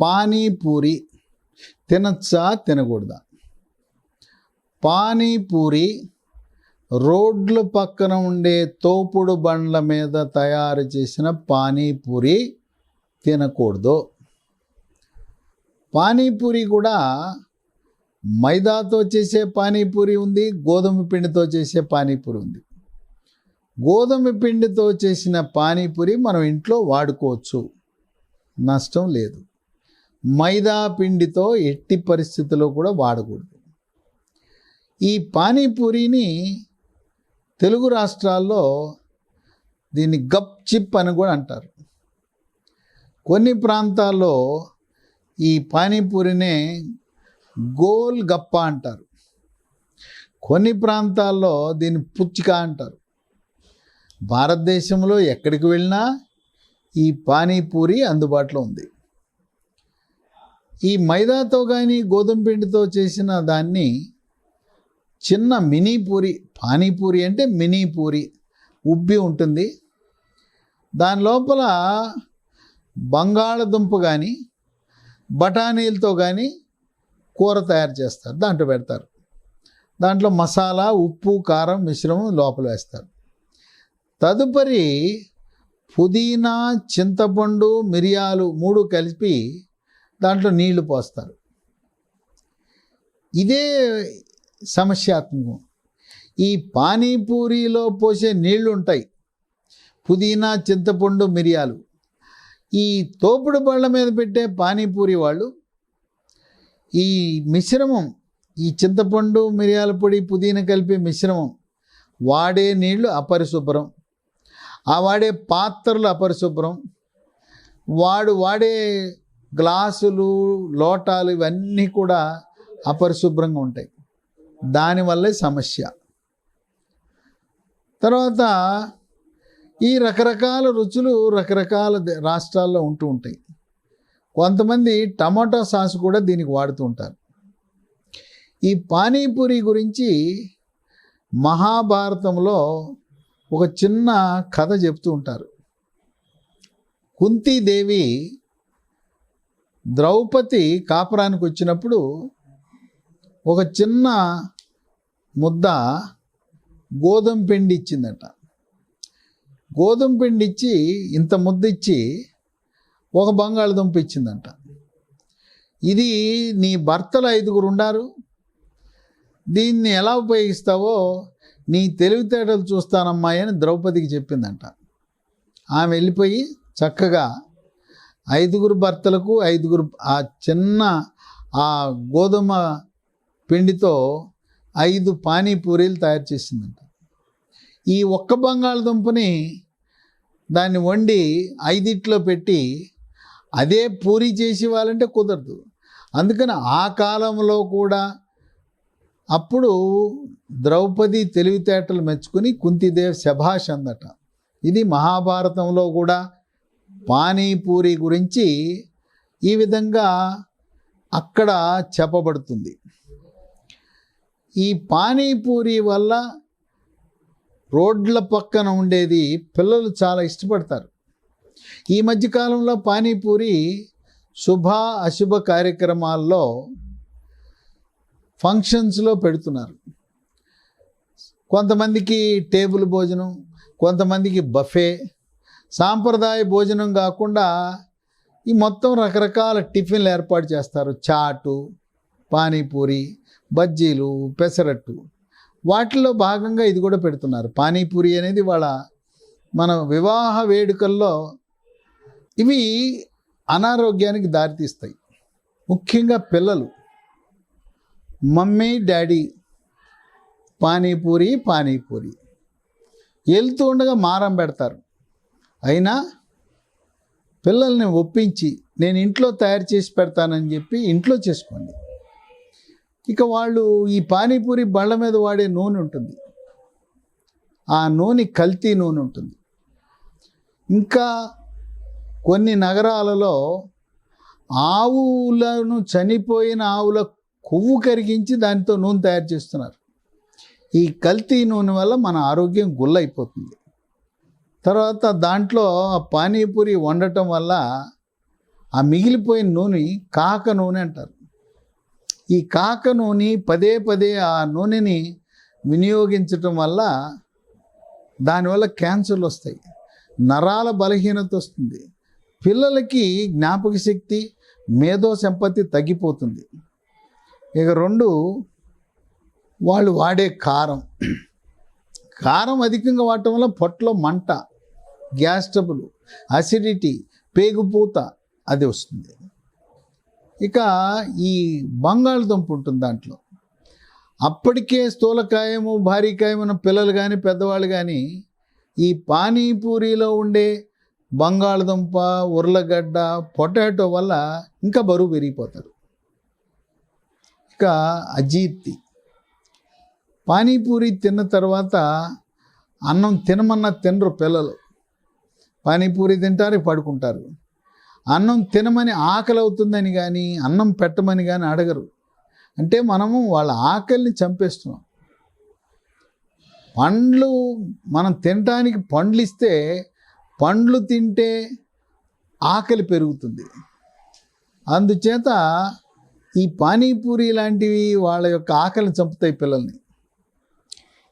పానీపూరి తినచ్చా తినకూడదా? పానీపూరి రోడ్ల పక్కన ఉండే తోపుడు బండ్ల మీద తయారు చేసిన పానీపూరి తినకూడదు. పానీపూరి కూడా మైదాతో చేసే పానీపూరి ఉంది గోధుమ పిండితో చేసే పానీపూరి ఉంది. గోధుమ పిండితో చేసిన పానీపూరి మనం ఇంట్లో వాడుకోవచ్చు. నష్టం లేదు. మైదా పిండితో ఎట్టి పరిస్థితుల్లో కూడా వాడకూడదు. ఈ పానీపూరిని తెలుగు రాష్ట్రాల్లో దీన్ని గప్ చిప్ అని కూడా అంటారు. కొన్ని ప్రాంతాల్లో ఈ పానీపూరినే గోల్ గప్ప అంటారు. కొన్ని ప్రాంతాల్లో దీన్ని పుచ్చిక అంటారు. భారతదేశంలో ఎక్కడికి వెళ్ళినా ఈ పానీపూరి అందుబాటులో ఉంది. ఈ మైదాతో కానీ గోధుమ పిండితో చేసిన దాన్ని చిన్న మినీ పూరి పానీపూరి అంటే మినీ పూరి ఉబ్బి ఉంటుంది. దాని లోపల బంగాళదుంప కానీ బఠానీలతో కానీ కూర తయారు చేస్తారు. దాంట్లో పెడతారు. దాంట్లో మసాలా ఉప్పు కారం మిశ్రమం లోపల వేస్తారు. తదుపరి పుదీనా చింతపండు మిరియాలు మూడు కలిపి దాంట్లో నీళ్ళు పోస్తారు. ఇదే సమస్యాత్మకం. ఈ పానీపూరిలో పోసే నీళ్ళు ఉంటాయి పుదీనా చింతపండు మిరియాలు. ఈ తోపుడు బళ్ళ మీద పెట్టే పానీపూరి వాళ్ళు ఈ మిశ్రమం ఈ చింతపండు మిరియాల పొడి పుదీనా కలిపే మిశ్రమం వాడే నీళ్ళు అపరిశుభ్రం. ఆ వాడే పాత్రలు అపరిశుభ్రం. వాడు వాడే గ్లాసులు లోటాలు ఇవన్నీ కూడా అపరిశుభ్రంగా ఉంటాయి. దానివల్లే సమస్య. తర్వాత ఈ రకరకాల రుచులు రకరకాల రాష్ట్రాల్లో ఉంటూ ఉంటాయి. కొంతమంది టమాటా సాస్ కూడా దీనికి వాడుతూ ఉంటారు. ఈ పానీపూరి గురించి మహాభారతంలో ఒక చిన్న కథ చెప్తూ ఉంటారు. కుంతీదేవి ద్రౌపది కాపురానికి వచ్చినప్పుడు ఒక చిన్న ముద్ద గోధుమ పిండి ఇచ్చిందట. గోధుమ పిండి ఇచ్చి ఇంత ముద్ద ఇచ్చి ఒక బంగాళదుంప ఇచ్చిందంట. ఇది నీ భర్తలు ఐదుగురు ఉండారు. దీన్ని ఎలా ఉపయోగిస్తావో నీ తెలివితేటలు చూస్తానమ్మాయి అని ద్రౌపదికి చెప్పిందంట. ఆమె వెళ్ళిపోయి చక్కగా ఐదుగురు భర్తలకు ఐదుగురు ఆ చిన్న ఆ గోధుమ పిండితో ఐదు పానీపూరీలు తయారు చేసిందంట. ఈ ఒక్క బంగాళదుంపని దాన్ని వండి ఐదిట్లో పెట్టి అదే పూరి చేసి ఇవ్వాలంటే కుదరదు. అందుకని ఆ కాలంలో కూడా అప్పుడు ద్రౌపది తెలివితేటలు మెచ్చుకుని కుంతిదేవ్ శభాష్ అందట. ఇది మహాభారతంలో కూడా పానీపూరి గురించి ఈ విధంగా అక్కడ చెప్పబడుతుంది. ఈ పానీపూరి వల్ల రోడ్ల పక్కన ఉండేది పిల్లలు చాలా ఇష్టపడతారు. ఈ మధ్యకాలంలో పానీపూరి శుభ అశుభ కార్యక్రమాల్లో ఫంక్షన్స్లో పెడుతున్నారు. కొంతమందికి టేబుల్ భోజనం కొంతమందికి బఫే సాంప్రదాయ భోజనం కాకుండా ఈ మొత్తం రకరకాల టిఫిన్లు ఏర్పాటు చేస్తారు. చాటు పానీపూరి బజ్జీలు పెసరట్టు. వాటిలో భాగంగా ఇది కూడా పెడుతున్నారు. పానీపూరి అనేది వాళ్ళ మన వివాహ వేడుకల్లో ఇవి అనారోగ్యానికి దారితీస్తాయి. ముఖ్యంగా పిల్లలు. Mummy daddy panipuri panipuri. వెళ్తూ ఉండగా మారం పెడతారు. అయినా పిల్లల్ని ఒప్పించి నేను ఇంట్లో తయారు చేసి పెడతానని చెప్పి ఇంట్లో చేసుకోండి. ఇక వాళ్ళు ఈ పానీపూరి బళ్ళ మీద వాడే నూనె ఉంటుంది. ఆ నూనె కల్తీ నూనె ఉంటుంది. ఇంకా కొన్ని నగరాలలో ఆవులను చనిపోయిన ఆవుల కొవ్వు కరిగించి దానితో నూనె తయారు చేస్తున్నారు. ఈ కల్తీ నూనె వల్ల మన ఆరోగ్యం గుల్లైపోతుంది. తర్వాత దాంట్లో పానీపూరి వండటం వల్ల ఆ మిగిలిపోయిన నూనె కాక నూనె అంటారు. ఈ కాక నూనె పదే పదే ఆ నూనెని వినియోగించటం వల్ల దానివల్ల క్యాన్సర్లు వస్తాయి. నరాల బలహీనత వస్తుంది. పిల్లలకి జ్ఞాపక శక్తి మేధో సంపత్తి తగ్గిపోతుంది. ఇక రెండు వాళ్ళు వాడే కారం. కారం అధికంగా వాడటం వల్ల పొట్టలో మంట గ్యాస్ ట్రబుల్ అసిడిటీ పేగుపూత అది వస్తుంది. ఇక ఈ బంగాళదుంప ఉంటుంది దాంట్లో. అప్పటికే స్థూలకాయము భారీకాయం ఉన్న పిల్లలు కానీ పెద్దవాళ్ళు కానీ ఈ పానీపూరిలో ఉండే బంగాళదుంప ఉర్లగడ్డ పొటాటో వల్ల ఇంకా బరువు పెరిగిపోతారు. ఇక అజీర్తి. పానీపూరి తిన్న తర్వాత అన్నం తినమన్నా తినరు పిల్లలు. పానీపూరి తింటారు పడుకుంటారు. అన్నం తినమని ఆకలి అవుతుందని కానీ అన్నం పెట్టమని కానీ అడగరు. అంటే మనము వాళ్ళ ఆకలిని చంపేస్తున్నాం. పండ్లు మనం తినటానికి పండ్లు ఇస్తే పండ్లు తింటే ఆకలి పెరుగుతుంది. అందుచేత ఈ పానీపూరి లాంటివి వాళ్ళ యొక్క ఆకలిని చంపుతాయి పిల్లల్ని.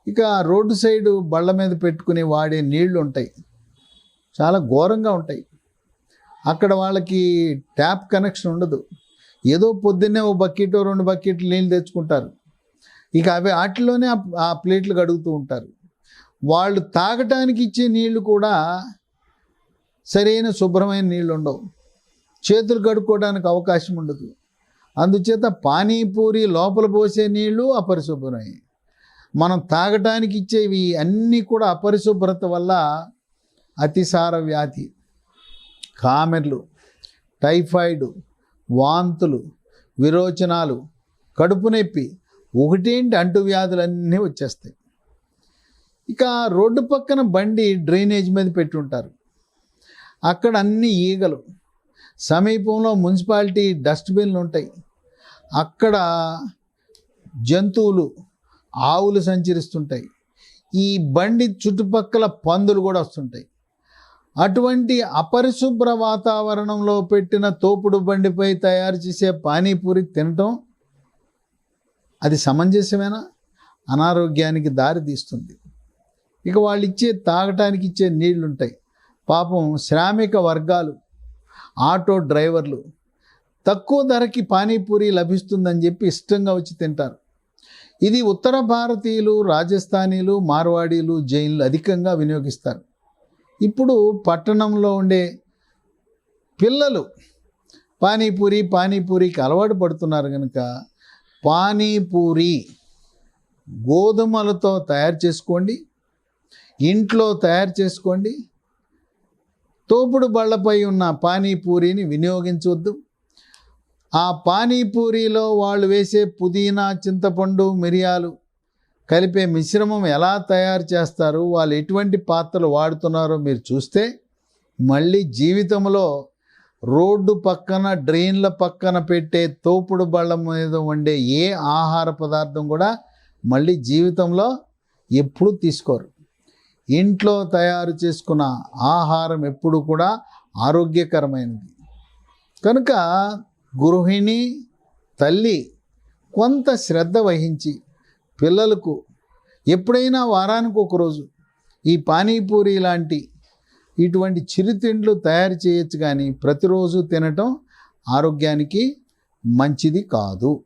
ఇక రోడ్డు సైడు బళ్ళ మీద పెట్టుకుని వాడే నీళ్ళు ఉంటాయి చాలా ఘోరంగా ఉంటాయి. అక్కడ వాళ్ళకి ట్యాప్ కనెక్షన్ ఉండదు. ఏదో పొద్దున్నే ఓ బకెట్ రెండు బకెట్లు నీళ్ళు తెచ్చుకుంటారు. ఇక అవి వాటిలోనే ఆ- ప్లేట్లు కడుగుతూ ఉంటారు. వాళ్ళు తాగటానికి ఇచ్చే నీళ్ళు కూడా సరైన శుభ్రమైన నీళ్ళు ఉండవు. చేతులు కడుక్కోవడానికి అవకాశం ఉండదు. అందుచేత పానీపూరి లోపల పోసే నీళ్ళు అపరిశుభ్రమే. మనం తాగటానికి ఇచ్చేవి అన్నీ కూడా అపరిశుభ్రత వల్ల అతిసార వ్యాధి కామెర్లు టైఫాయిడ్ వాంతులు విరోచనాలు కడుపు నొప్పి ఒకటేంటి అంటువ్యాధులన్నీ వచ్చేస్తాయి. ఇక రోడ్డు పక్కన బండి డ్రైనేజ్ మీద పెట్టుంటారు. అక్కడ అన్ని ఈగలు సమీపంలో మున్సిపాలిటీ డస్ట్బిన్లు ఉంటాయి. అక్కడ జంతువులు ఆవులు సంచరిస్తుంటాయి. ఈ బండి చుట్టుపక్కల పందులు కూడా వస్తుంటాయి. అటువంటి అపరిశుభ్ర వాతావరణంలో పెట్టిన తోపుడు బండిపై తయారు చేసే పానీపూరి తినటం అది సమంజసమేనా? అనారోగ్యానికి దారి తీస్తుంది. ఇక వాళ్ళు ఇచ్చే తాగటానికి ఇచ్చే నీళ్ళుంటాయి. పాపం శ్రామిక వర్గాలు ఆటో డ్రైవర్లు తక్కువ ధరకి పానీపూరి లభిస్తుందని చెప్పి ఇష్టంగా వచ్చి తింటారు. ఇది ఉత్తర భారతీయులు రాజస్థానీలు మార్వాడీలు జైన్లు అధికంగా వినియోగిస్తారు. ఇప్పుడు పట్టణంలో ఉండే పిల్లలు పానీపూరి పానీపూరికి అలవాటు పడుతున్నారు కనుక పానీపూరి గోధుమలతో తయారు చేసుకోండి ఇంట్లో తయారు చేసుకోండి తోపుడు బళ్ళపై ఉన్న పానీపూరిని వినియోగించవద్దు ఆ పానీపూరిలో వాళ్ళు వేసే పుదీనా చింతపండు మిరియాలు కలిపే మిశ్రమం ఎలా తయారు చేస్తారు? వాళ్ళు ఎటువంటి పాత్రలు వాడుతున్నారో మీరు చూస్తే మళ్ళీ జీవితంలో రోడ్డు పక్కన డ్రైన్ల పక్కన పెట్టే తోపుడు బళ్ళ మీద వండే ఏ ఆహార పదార్థం కూడా మళ్ళీ జీవితంలో ఎప్పుడూ తీసుకోరు. ఇంట్లో తయారు చేసుకున్న ఆహారం ఎప్పుడు కూడా ఆరోగ్యకరమైనది. కనుక గృహిణి తల్లి కొంత శ్రద్ధ వహించి పిల్లలకు ఎప్పుడైనా వారానికి ఒకరోజు ఈ పానీపూరి లాంటి ఇటువంటి చిరుతిండ్లు తయారు చేయొచ్చు కానీ ప్రతిరోజు తినటం ఆరోగ్యానికి మంచిది కాదు.